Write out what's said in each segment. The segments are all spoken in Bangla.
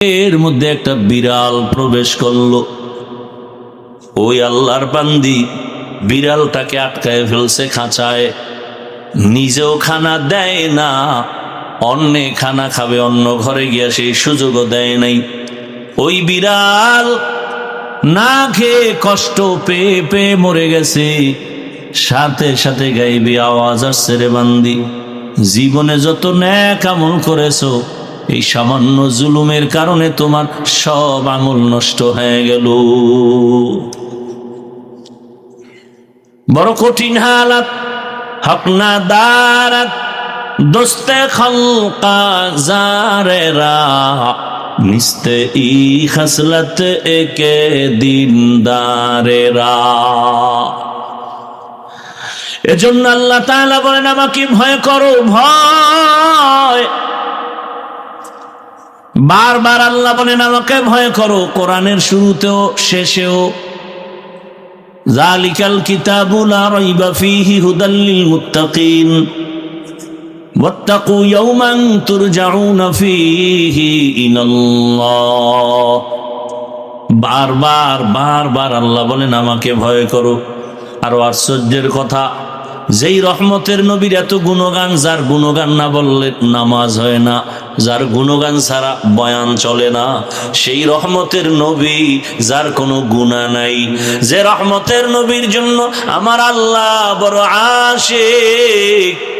এর মধ্যে একটা বিড়াল প্রবেশ করল। ওই আল্লাহর বান্দি বিড়ালটাকে আটকায় ফেলছে খাঁচায়। নিজেও খানা দেয় না, অন্যে খানা খাবে, অন্য ঘরে গিয়া সেই সুযোগও দেয় নাই। ওই বিড়াল না খেয়ে কষ্ট পেয়ে পেয়ে মরে গেছে। সাথে সাথে গাইবি আওয়াজ আসছে রে বান্দি, জীবনে যত ন্যাক আমল করেছ এই সামান্য জুলুমের কারণে তোমার সব আমল নষ্ট হয়ে গেল। বড় কঠিন হালাত হকনা দারাত দোস্তে খলকা, জারেরা, নিস্তে ই খসলত একে দিনদারেরা। এজন্য আল্লাহ তাআলা বলেন, আমাকে ভয় করো, ভয়। বারবার আল্লাহ বলেন আমাকে ভয় করো কোরআনের শুরুতেও শেষেও জালিকাল কিতাবুল রাইবা ফীহি হুদাল লিল মুত্তাকিন واتقوا يوما ترجعون فيه إلى الله বারবার বারবার আল্লাহ বলেন আমাকে ভয় করো আরো আশ্চর্যের কথা যেই রহমতের নবীর এত গুণগান, যার গুণগান না বললে নামাজ হয় না, যার গুণগান ছাড়া বয়ান চলে না, সেই রহমতের নবী যার কোনো গুণা নাই। যে রহমতের নবীর জন্য আমার আল্লাহ বড় আশিক।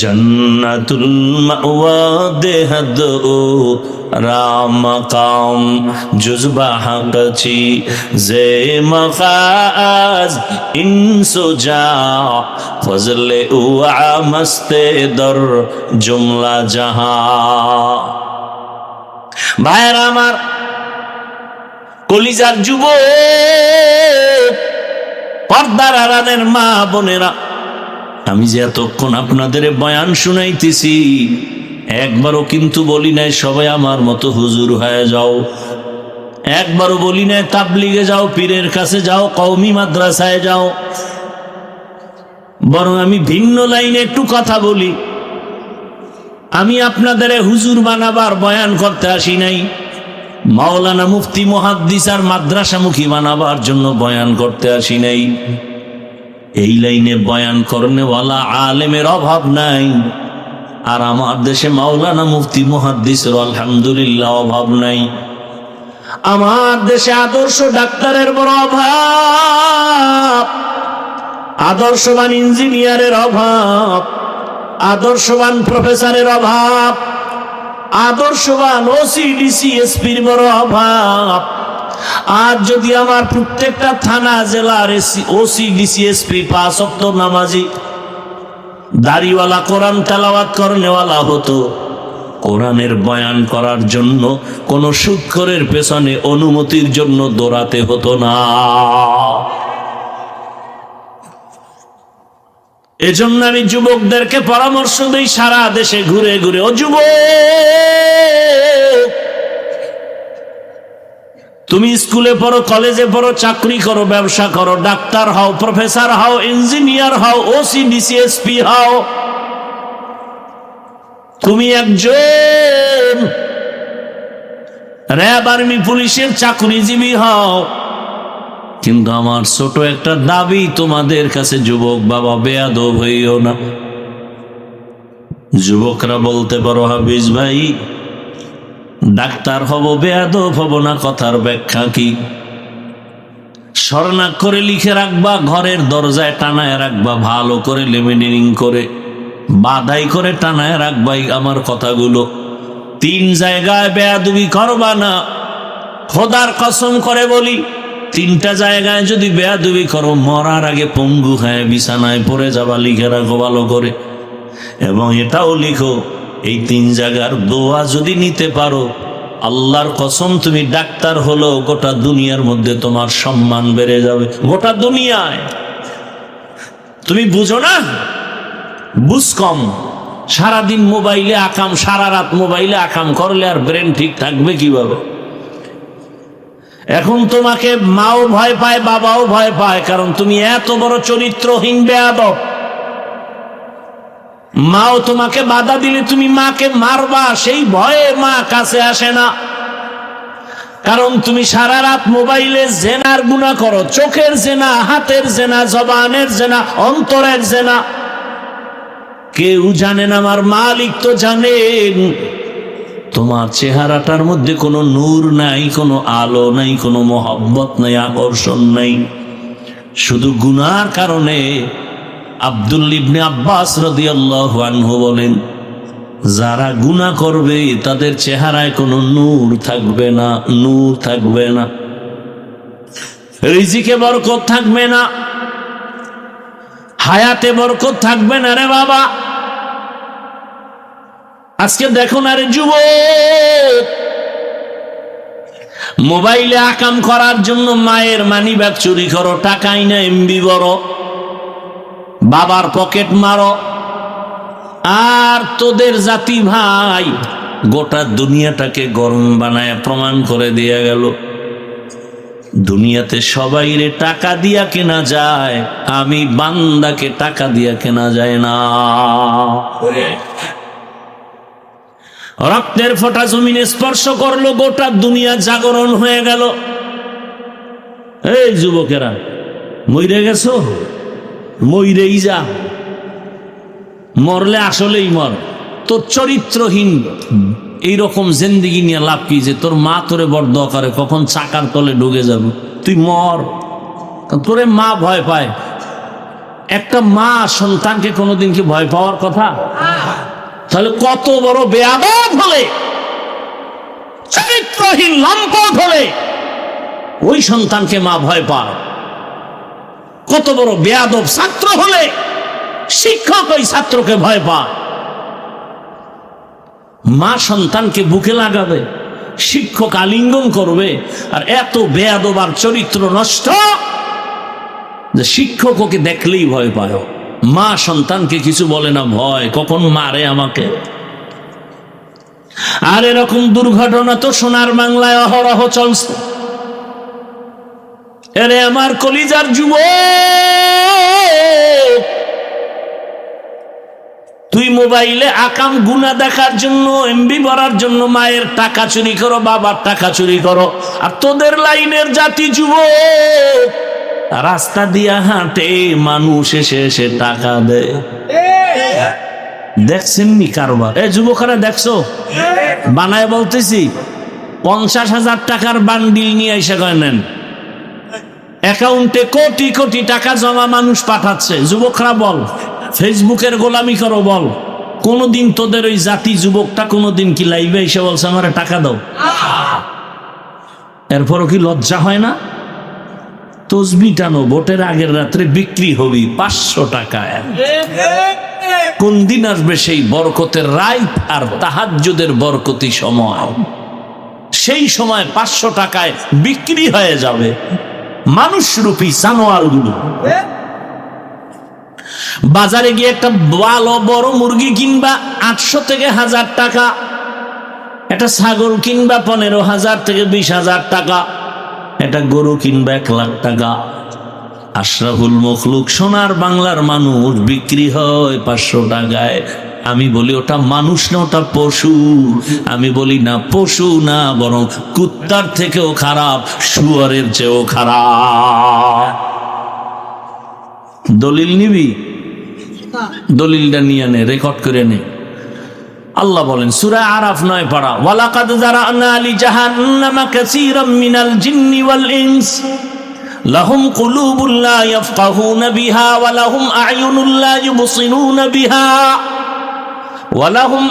জন্নাতুল মাওয়া দেহদ ও রাম কাম। জুজবা হাকছি জে মফাজ ইনসো যা। ফজলে ও মস্তে দর জুমলা জাহা। ভাইয়ের আমার কলিজার যুব পর্দার আড়ালের মা বোনেরা আমি যে এতক্ষণ আপনাদের বয়ান শুনাইতেছি, একবারও কিন্তু বলি নাই, সবাই আমার মতো হুজুর হয়ে যাও। একবারও বলি নাই, তাবলিগে যাও, পীরের কাছে যাও, কওমি মাদ্রাসায় যাও। বরং আমি ভিন্ন লাইনে একটু কথা বলি। আমি আপনাদের হুজুর বানাবার বয়ান করতে আসি নাই। মাওলানা মুফতি মহাদ্দিস আর মাদ্রাসামুখী বানাবার জন্য বয়ান করতে আসি নাই। এই লাইনে বয়ান করনেওয়ালা আলেমের অভাব নাই। আর আমার দেশে মাওলানা মুফতি মহাদ্দিসের আলহামদুলিল্লাহ অভাব নাই। আমার দেশে আদর্শ ডাক্তারের বড় অভাব। আদর্শবান ইঞ্জিনিয়ারের অভাব। আদর্শবান প্রফেসরের অভাব। আদর্শবান ওসি, ডিসি, এসপির বড় অভাব। আর যদি আমার প্রত্যেকটা থানা জেলার ওসি, ডিসি, এসপি, পাঁচ অক্ট নামাজি, দাড়িওয়ালা কোরআন তেলাওয়াত করনেওয়ালা হতো, কোরআনের বয়ান করার জন্য কোন সুৎকরের পেছনে অনুমতির জন্য দৌড়াতে হতো না। এজন্য আমি যুবকদেরকে পরামর্শ দিই সারা দেশে ঘুরে ঘুরে। ও যুবক! তুমি স্কুলে পড়ো, কলেজে পড়ো, চাকরি করো, ব্যবসা করো, ডাক্তার হও, প্রফেসর হও, ইঞ্জিনিয়ার হও, ওসি ডিসিএসপি হও। তুমি একজন র্যাব আর্মি পুলিশের চাকরিজীবী হও। কিন্তু আমার ছোট একটা দাবি, তোমাদের কাছে যুবক বাবা বেয়াদব হইও না। যুবকরা বলতে পারো হাবিজ ভাই ডাক্তার হব, বেয়াদব হব না, কথার ব্যাখ্যা কি? স্বর্ণাক্ষরে লিখে রাখবা, ঘরের দরজায় টানায় রাখবা, ভালো করে লেমিনিং করে, বাধাই করে টানায় রাখবাই আমার কথাগুলো। তিন জায়গায় বেয়াদবি করবা না, খোদার কসম করে বলি, তিনটা জায়গায় যদি বেয়াদুবি করো, মরার আগে পঙ্গু হয়ে বিছানায় পড়ে যাবা, লিখে রাখো ভালো করে। এবং এটাও লিখো এই তিন জায়গার দোয়া যদি নিতে পারো, আল্লাহর কসম তুমি ডাক্তার হলো গোটা দুনিয়ার মধ্যে তোমার সম্মান বেড়ে যাবে। গোটা দুনিয়ায়। তুমি বুঝো না? বুঝ কম। সারাদিন মোবাইলে আকাম, সারা রাত মোবাইলে আকাম, করলে আর ব্রেন ঠিক থাকবে কীভাবে? এখন তোমাকে মাও ভয় পায়, বাবাও ভয় পায়, কারণ তুমি এত বড় চরিত্রহীন বেয়াদব। মাও তোমাকে বাধা দিলে তুমি মাকে মারবা, সেই ভয়ে মা কাছে আসে না। কারণ তুমি সারা রাত মোবাইলে জেনার গুণা করো, চোখের জেনা হাতের জেনা জবানের জেনা অন্তরের জেনা কেউ জানেন আমার মালিক তো জানেন, তোমার চেহারাটার মধ্যে কোনো নূর নাই, কোনো আলো নাই, কোনো মহব্বত নাই, আকর্ষণ নাই। শুধু গুনার কারণে আব্দুল ইবনে আব্বাস রাদিয়াল্লাহু আনহু বলেন, যারা গুনাহ করবে, তাদের চেহারায় কোনো নূর থাকবে না, নূর থাকবে না। রিজিকে বরকত থাকবে না। হায়াতে বরকত থাকবে না রে বাবা। আজকে দেখো না রে যুবক, মোবাইলে আকাম করার জন্য মায়ের মানি ব্যাগ চুরি করো, টাকাই না এমবি বড়। বাবার পকেট মারো। আর তোদের জাতি ভাই গোটা দুনিয়াটাকে গরম বানায় প্রমাণ করে দিয়ে গেল। দুনিয়াতে সবাই রে টাকা দিয়া কেনা যায়, আমি বান্দাকে টাকা দিয়া কেনা যায় না। রক্তের ফোঁটা জমিনে স্পর্শ করল, গোটা দুনিয়া জাগরণ হয়ে গেল। এই যুবকেরা মইরে গেছো? মইরেই যা মরলে আসলেই মর। তোর চরিত্রহীন। এইরকম জেন্দিগি নিয়ে লাভ কি যে তোর মা তোরে বড় দরকারে কখন চাকার তলে ঢুকে যাবে? তুই মর। তোরে মা ভয় পায়। একটা মা সন্তানকে কোনোদিন কি ভয় পাওয়ার কথা? তাহলে কত বড় বেয়াদব হলে, চরিত্রহীন লম্পট হলে ওই সন্তানকে মা ভয় পায়। কত বড় বেয়াদব ছাত্র হলে শিক্ষক ওই ছাত্রকে ভয় পায়। মা সন্তানকে বুকে লাগাবে, শিক্ষক আলিঙ্গন করবে, আর এত বেয়াদব আর চরিত্র নষ্ট যে শিক্ষক ওকে দেখলেই ভয় পায়। মা সন্তানকে কিছু বলে না, ভয়, কখন মারে আমাকে? আর এরকম দুর্ঘটনা তো সোনার বাংলায় অহরহ চলছে। এরে আমার কলিজার যুব তুই মোবাইলে আকাম গুনা দেখার জন্য এমবি ভরার জন্য মায়ের টাকা চুরি করো, বাবার টাকা চুরি করো। আর তোদের লাইনের জাতি যুব রাস্তা দিয়া হাঁটে মানুষ এসে এসে টাকা দেয়। দেখছেন নি কারবার? এ যুবকরা দেখছ? বানায় বলতেছি, পঞ্চাশ হাজার টাকার বান্ডিল নিয়ে এসে নেন অ্যাকাউন্টে কোটি কোটি টাকা জমা মানুষ পাঠাচ্ছে। যুবকরা বল, ফেসবুকের গোলামি করো বল। কোনোদিন তোদের ওই জাতি যুবকটা কোনোদিন কি লাইভে এসে বলছে, আমার টাকা দাও। এরপরও কি লজ্জা হয় না? তসবি টানো ভোটের আগের রাত্রে বিক্রি হবি পাঁচশো টাকায় কোন দিন আসবে সেই বরকতের রাইত আর তাহাজ্জুদের বরকতি সময়? সেই সময় পাঁচশো টাকায় বিক্রি হয়ে যাবে। মানুষরূপী জানোয়ারগুলো। বাজারে গিয়ে একটা ভালো বড় মুরগি কিনবা আটশো থেকে হাজার টাকা একটা ছাগল কিনবা পনেরো হাজার থেকে বিশ হাজার টাকা একটা গরু কিনবা এক লাখ টাকা। আশরাফুল মখলুক সোনার বাংলার মানুষ বিক্রি হয় পাঁচশো টাকায়। আমি বলি ওটা মানুষ না ওটা পশু। আমি বলি না পশু না বরং কুত্তার থেকেও খারাপ শুয়ারের চেয়েও খারাপ। দলিল নিবি? দলিলটা নিয়ে নে রেকর্ড করে নে। আল্লাহ বলেন সূরা আরাফ নয় পারা ওয়ালাকাদ জারানা লি জাহান্নামা কাসীরাম মিনাল জিন্নি ওয়াল ইনস। লাহুম কুলুবুন লা ইয়াফকাহুনা বিহা ওয়া লাহুম আ'য়ুনুন লা ইউবসিরুনা বিহা। ওয়ালাহুম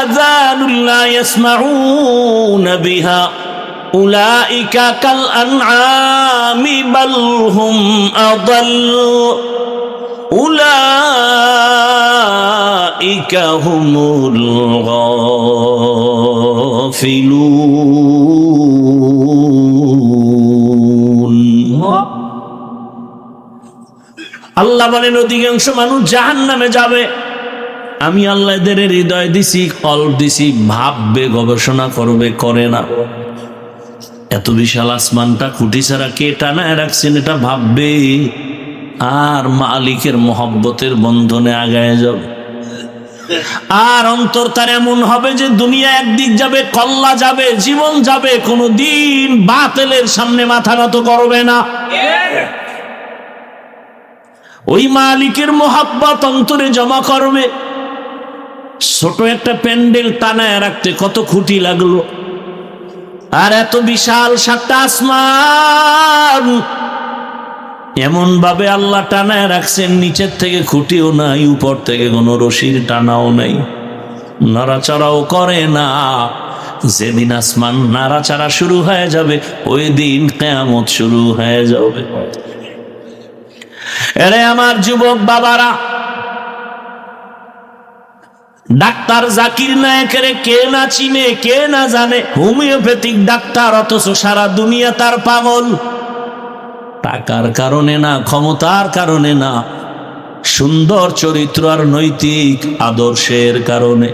আযানুল্লা ইয়াসমাউনা বিহা, উলাইকা কাল আনআমি বাল হুম আদাল উলাইকা হুমুল গাফিলুন। আল্লাহ বলেন, অধিকাংশ মানুষ জাহান্নামে যাবে। আমি আল্লাহদের হৃদয় দিছি, কল্প দিছি, ভাববে, গবেষণা করবে, করে না। এত বিশাল আসমানটা খুঁটি ছাড়া কে টানায় রাখছেন এটা ভাববে? আর মালিকের মহব্বতের বন্ধনে আগায় যাবে আর অন্তর তার এমন হবে যে দুনিয়া একদিক যাবে, কল্লা যাবে, জীবন যাবে কোনো দিন বাতেলের সামনে মাথা নত করবে না। ওই মালিকের মোহাব্বত অন্তরে জমা করবে। ছোট একটা প্যান্ডেল টানায় রাখতে কত খুঁটি লাগল। আর এত বিশাল সাতটা আসমান। এমন ভাবে আল্লাহ টানায় রাখছেন, নিচের থেকে খুঁটিও নাই, উপর থেকে কোনো রশির টানাও নাই। নড়াচড়াও করে না। যেদিন আসমান নাড়াচাড়া শুরু হয়ে যাবে, ওই দিন কেয়ামত শুরু হয়ে যাবে। আমার যুবক বাবারা ডাক্তার জাকির নায়কের কে না চিনে, কে না জানে, হোমিওপ্যাথিক ডাক্তার অথচ সারা দুনিয়া তার পাগল। টাকার কারণে না, ক্ষমতার কারণে না, সুন্দর চরিত্র আর নৈতিক আদর্শের কারণে।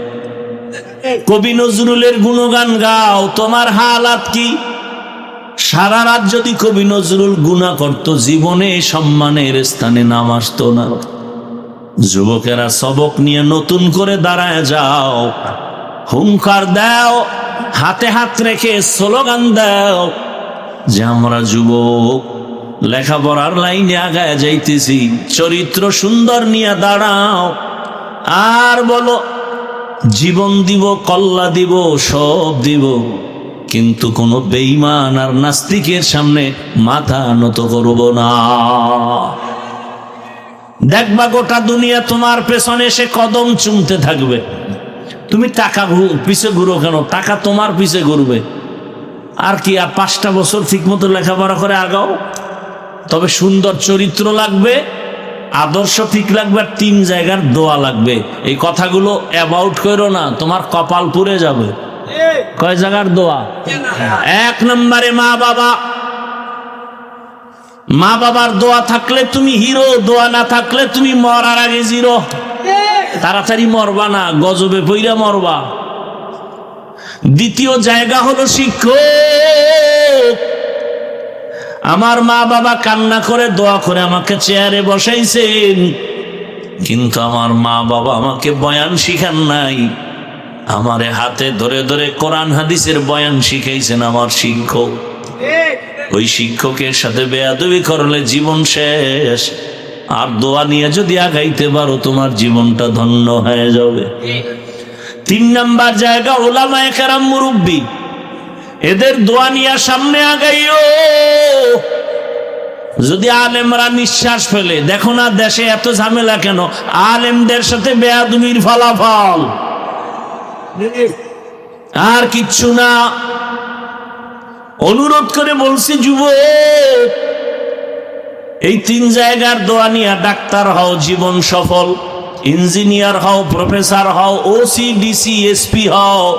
কবি নজরুলের গুণগান গাও, তোমার হালাত কি? সারা রাত যদি কবি নজরুল গুণা করত, জীবনে সম্মানের স্থানে নাম আসতো না। যুবকেরা সবক নিয়ে নতুন করে দাঁড়ায় যাও। হুঙ্কার দাও, হাতে হাত রেখে স্লোগান দাও। যে আমরা যুবক, লেখাপড়ার লাইনে আগায় যাইতেছি, চরিত্র সুন্দর নিয়ে দাঁড়াও। আর বলো, জীবন দিব, কল্লা দিব, সব দিব। কিন্তু কোনো বেইমান আর নাস্তিকের সামনে মাথা নত করব না। দেখবা গোটা দুনিয়া তোমার পেছনে এসে কদম চুমতে থাকবে। তুমি টাকা পিছে ঘুরো কেন? টাকা তোমার পিছে ঘুরবে। আর কি আর পাঁচটা বছর ঠিক মতো লেখাপড়া করে আগাও। তবে সুন্দর চরিত্র লাগবে আদর্শ ঠিক লাগবে আর তিন জায়গার দোয়া লাগবে। এই কথাগুলো অ্যাবাউট করো না তোমার কপাল পুড়ে যাবে। কয় জায়গার দোয়া? এক নম্বরে মা বাবা মা বাবার দোয়া থাকলে তুমি হিরো, দোয়া না থাকলে তুমি মরার আগে জিরো। তাড়াতাড়ি মরবা না, গজবে পইরা মরবা। দ্বিতীয় জায়গা হলো শিক্ষক। আমার মা বাবা কান্না করে, দোয়া করে আমাকে চেয়ারে বসাইছেন। কিন্তু আমার মা বাবা আমাকে বয়ান শিখান নাই। আমারে হাতে ধরে ধরে কোরআন হাদিসের বয়ান শিখাইছেন আমার শিক্ষক। ওই শিক্ষকের সাথে বেয়াদবি করলে জীবন শেষ। আর দোয়া নিয়ে যদি আগাইতে পারো, তোমার জীবনটা ধন্য হয়ে যাবে। তিন নাম্বার জায়গা ওলামায় কারাম মুরব্বী। এদের দোয়া নিয়ে সামনে আগাইও। যদি আলেমরা নিঃশ্বাস ফেলে, দেখো না দেশে এত ঝামেলা কেন? আলেমদের সাথে বেয়াদুমির ফলাফল। আর কিচ্ছু না। অনুরোধ করে বলছি যুব এই তিন জায়গার দোয়া নিয়ে ডাক্তার হও, জীবন সফল, ইঞ্জিনিয়ার হও, প্রফেসর হও ওসি ডিসি এসপি হও,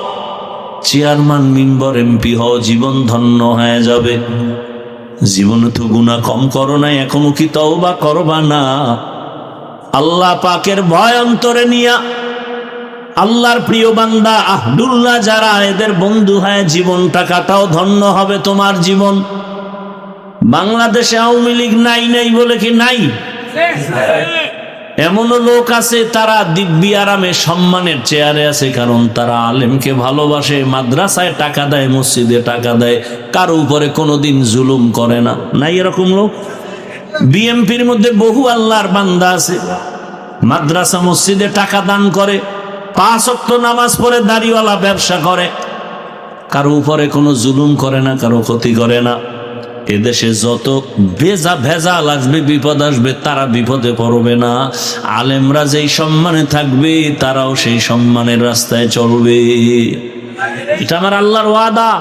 চেয়ারম্যান, মেম্বার এমপি হও, জীবন ধন্য হয়ে যাবে। জীবনে তো গুণা কম করো না এখনও কি তওবা করবা না? আল্লাহ পাকের ভয় অন্তরে নিয়া আল্লাহর প্রিয় বান্দা আহদুল্লাহ যারা, এদের বন্ধু হয় জীবনটা কাটাও ধন্য হবে তোমার জীবন। বাংলাদেশে আওয়ামী লীগ নাই নাই বলে কি নাই? এমনও লোক আছে, তারা দিব্যি আরামে সম্মানের চেয়ারে আছে, কারণ তারা আলেমকে ভালোবাসে, মাদ্রাসায় টাকা দেয়, মসজিদে টাকা দেয়, কারও উপরে কোনোদিন জুলুম করে না। নাই এরকম লোক? বিএমপির মধ্যে বহু আল্লাহর বান্দা আছে, মাদ্রাসা, মসজিদে টাকা দান করে। পাঁচ অক্ট নামাজ পড়ে দাড়িওয়ালা ব্যবসা করে। কারও উপরে কোনো জুলুম করে না, কারও ক্ষতি করে না। এদেশে যত ভেজা ভেজাল আসবে বিপদ আসবে, তারা বিপদে পড়বে না। আলেমরা যেই সম্মানে থাকবে, তারাও সেই সম্মানের রাস্তায় চলবে। এটা আমার আল্লাহর ওয়াদা।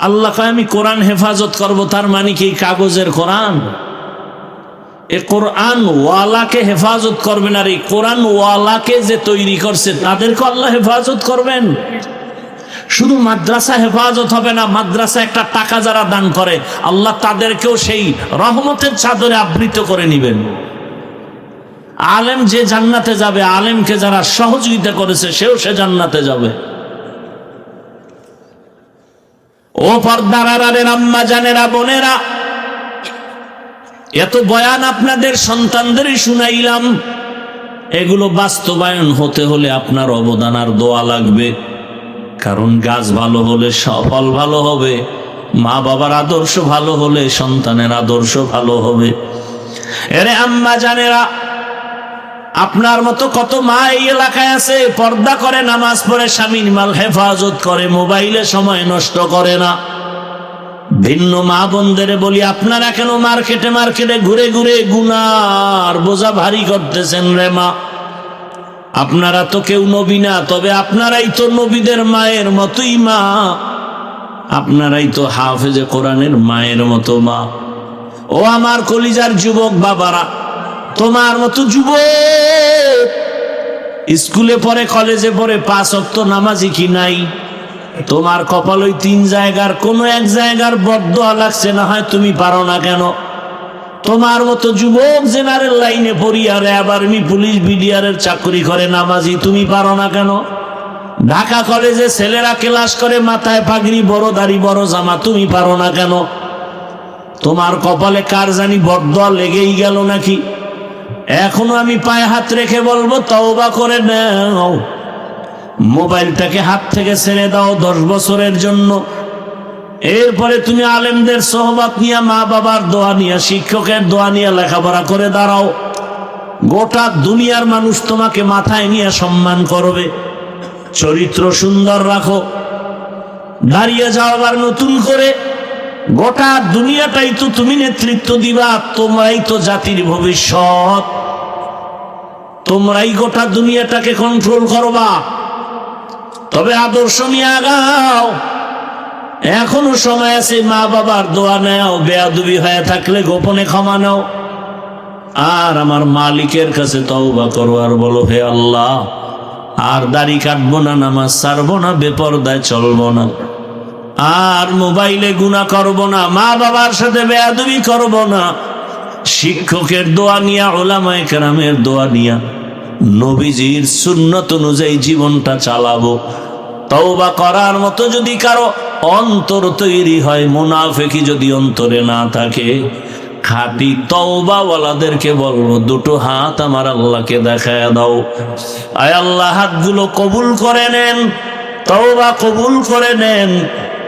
আল্লাহ কয়, আমি কোরআন হেফাজত করব, তার মানে কি কাগজের কোরআন? এ কোরআন ওয়ালাকে হেফাজত করবেন আর এই কোরআন ওয়ালাকে যে তৈরি করছে, তাদেরকে আল্লাহ হেফাজত করবেন। শুধু মাদ্রাসা হেফাজত হবে না, মাদ্রাসা একটা টাকা যারা দান করে, আল্লাহ তাদেরকেও সেই রহমতের চাদরে আবৃত করে নিবেন। আলেম যে জান্নাতে যাবে, আলেমকে যারা সহযোগিতা করেছে, সেও সে জান্নাতে যাবে। ও পর্দার আড়ালের আম্মা জানেরা বোনেরা এত বয়ান আপনাদের সন্তানদেরই শুনাইলাম। এগুলো বাস্তবায়ন হতে হলে আপনার অবদান আর দোয়া লাগবে। কারণ গাছ ভালো হলে ফল ভালো হবে। মা বাবার আদর্শ ভালো হলে সন্তানের আদর্শ ভালো হবে। এরে আম্মা জানেরা, আপনার মতো কত মা এই এলাকায় আছে, পর্দা করে, নামাজ পড়ে, স্বামীর মাল হেফাজত করে, মোবাইলে সময় নষ্ট করে না। ভিন্ন মা বোনদের বলি, আপনারা কেন মার্কেটে মার্কেটে ঘুরে ঘুরে গুনার বোঝা ভারী করতেছেন রে মা? আপনারা তো কেউ নবী না, তবে আপনারাই তো নবীদের মায়ের মতোই মা। আপনারাই তো হাফেজে কোরআনের মায়ের মতো মা। ও আমার কলিজার যুবক বাবারা, তোমার মতো যুবক, স্কুলে পড়ে, কলেজে পড়ে পাঁচ অক্ত নামাজি কি নাই? তোমার কপাল ওই তিন জায়গার, কোনো এক জায়গার বদ্ধ লাগছে না, হয় তুমি পারো না কেন? তোমার মতো যুবক জেনারেল লাইনে পড়িয়া র্যাব আর্মি, পুলিশ, বিডিআরের চাকরি করে নামাজি, তুমি পারো না কেন? ঢাকা কলেজে ছেলেরা ক্লাস করে, মাথায় পাগড়ি, বড় দাড়ি, বড় জামা, তুমি পারো না কেন? তোমার কপালে কার জানি বদ্ধ লেগেই গেল নাকি? এখনও আমি পায়ে হাত রেখে বলব, তওবা করে নাও। মোবাইলটাকে হাত থেকে ছেড়ে দাও দশ বছরের জন্য। এরপরে তুমি আলেমদের সহবাত নিয়ে মা বাবার দোয়া নিয়ে, শিক্ষকের দোয়া নিয়ে লেখাপড়া করে দাঁড়াও। গোটা দুনিয়ার মানুষ তোমাকে মাথায় নিয়ে সম্মান করবে। চরিত্র সুন্দর রাখো। দাঁড়িয়ে যাও আবার নতুন করে। গোটা দুনিয়াটাই তো তুমি নেতৃত্ব দিবা, তোমরাই তো জাতির ভবিষ্যৎ। তোমরাই গোটা দুনিয়াটাকে কন্ট্রোল করবা। তবে আদর্শ নিয়ে আগাও। এখনও সময় আছে, মা বাবার দোয়া নেও, বেয়াদুবি হয়ে থাকলে গোপনে ক্ষমা নাও। আর আমার মালিকের কাছে তওবা করো আর বলো, হে আল্লাহ, আর দাড়ি কাটবো না, নামাজ ছাড়বো না, বেপরদায় চলবো না। আর মোবাইলে গুণা করব না, মা বাবার সাথে বেয়াদবি করব না। শিক্ষকের দোয়া নিয়া, ওলামায় কেরামের দোয়া নিয়া। নবীজির সুন্নত অনুযায়ী জীবনটা চালাবো। তওবা করার মতো যদি কারও অন্তর তৈরি হয়, মুনাফেকি যদি অন্তরে না থাকে, খাটি তওবাওয়ালাদেরকে বলব, দুটো হাত আমার আল্লাহকে দেখায় দাও। আয় আল্লাহ, হাতগুলো কবুল করে নেন, তওবা কবুল করে নেন,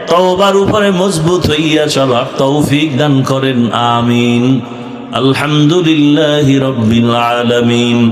তওবার উপরে মজবুত হইয়া চলার তৌফিক দান করেন, আমিন। আলহামদুলিল্লাহ রব্বিল আলামিন।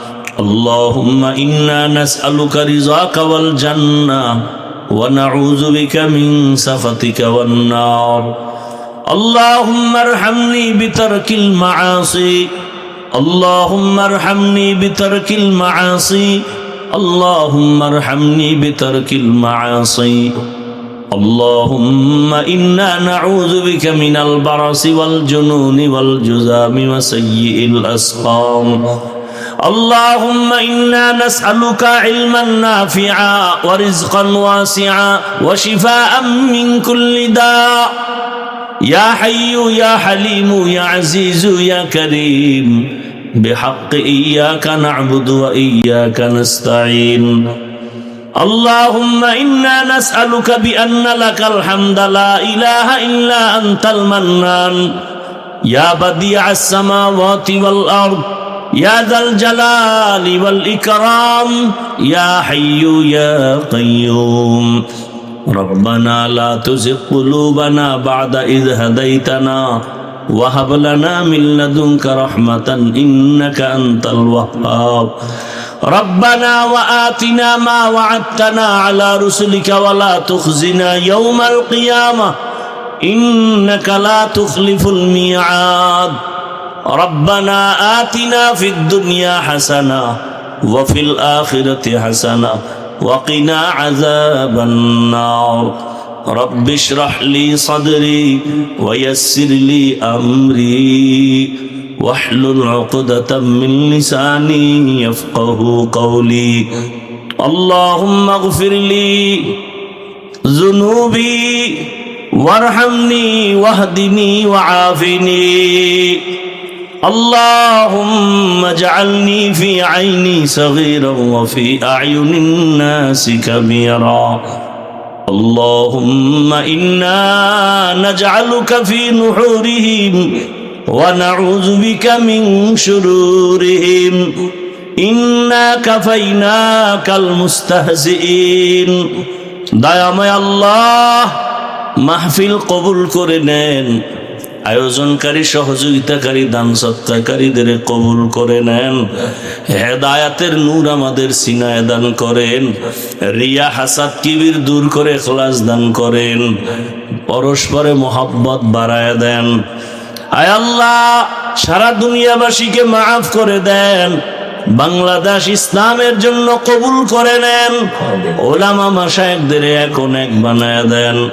اللهم إنا نسألك رضاك والجنة ونعوذ بك من سخطك والنار اللهم ارحمني بترك المعاصي اللهم ارحمني بترك المعاصي اللهم ارحمني بترك المعاصي اللهم إنا نعوذ بك من البرص والجنون والجذام وسيء الأسقام اللهم إنا نسألك علما نافعا ورزقا واسعا وشفاء من كل داء. يا حي يا حليم يا عزيز يا كريم بحق إياك نعبد وإياك نستعين. اللهم إنا نسألك بأن لك الحمد لا إله إلا أنت المنان. يا بديع السماوات والأرض يا ذا الجلال والإكرام يا حي يا قيوم. ربنا لا تزغ قلوبنا بعد إذ هديتنا وهب لنا من لدنك رحمة إنك أنت الوهاب. ربنا وآتنا ما وعدتنا على رسلك ولا تخزنا يوم القيامة إنك لا تخلف الميعاد. ربنا آتنا في الدنيا حسنة وفي الآخرة حسنة وقنا عذاب النار. رب اشرح لي صدري ويسر لي أمري واحلل عقدة من لساني يفقه قولي. اللهم اغفر لي ذنوبي وارحمني واهدني وعافني. اللهم اجعلني في عيني صغيرا وفي أعين الناس كبيرا اللهم إنا نجعلك في نحورهم ونعوذ بك من شرورهم إنا كفيناك المستهزئين দয়াময় আল্লাহ মাহফিল কবুল করে নেন আয়োজনকারী, সহযোগিতাকারী, দান সত্তাকারীদের কবুল করে নেন। হেদায়াতের নূর আমাদের সিনায় দান করেন। রিয়া হাসাদ কিবির দূর করে খলাস দান করেন। পরস্পরে মোহাব্বত বাড়ায় দেন। আয় আল্লাহ, সারা দুনিয়াবাসীকে মাফ করে দেন। বাংলাদেশ ইসলামের জন্য কবুল করে নেন। ওলামা মাসায়কদের এখন এক বানায় দেন।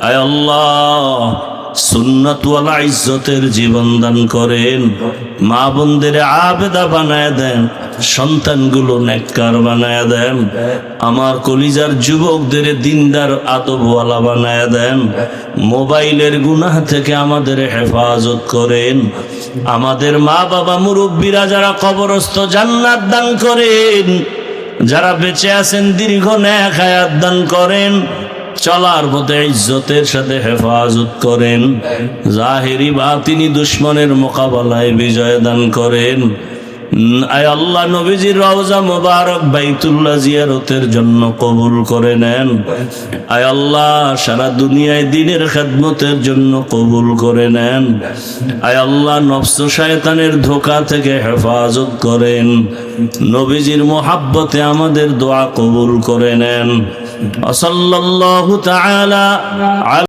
আয় আল্লাহ সুন্নতওয়ালা ইজ্জতের জীবন দান করেন। মা বোনদের আবেদা বানায় দেন। সন্তানগুলো নেককার বানায় দেন। আমার কলিজার যুবকদের দিনদার আতবওয়ালা বানায় দেন। মোবাইলের গুনাহ থেকে আমাদের হেফাজত করেন। আমাদের মা বাবা মুরব্বীরা যারা কবরস্থ জান্নাত দান করেন, যারা বেঁচে আছেন দীর্ঘ ন্যাক হায়াত দান করেন। চলার পথে ইজ্জতের সাথে হেফাজত করেন। জাহেরি বা তিনি দুশ্মনের মোকাবেলায় বিজয় দান করেন। আল্লাহ মোবারক জন্য কবুল করে নেন। সারা দুনিয়ায় দিনের খেদমতের জন্য কবুল করে নেন। ধোকা থেকে হেফাজত করেন। নবীজির মোহাব্বতে আমাদের দোয়া কবুল করে নেন। وصلى الله تعالى على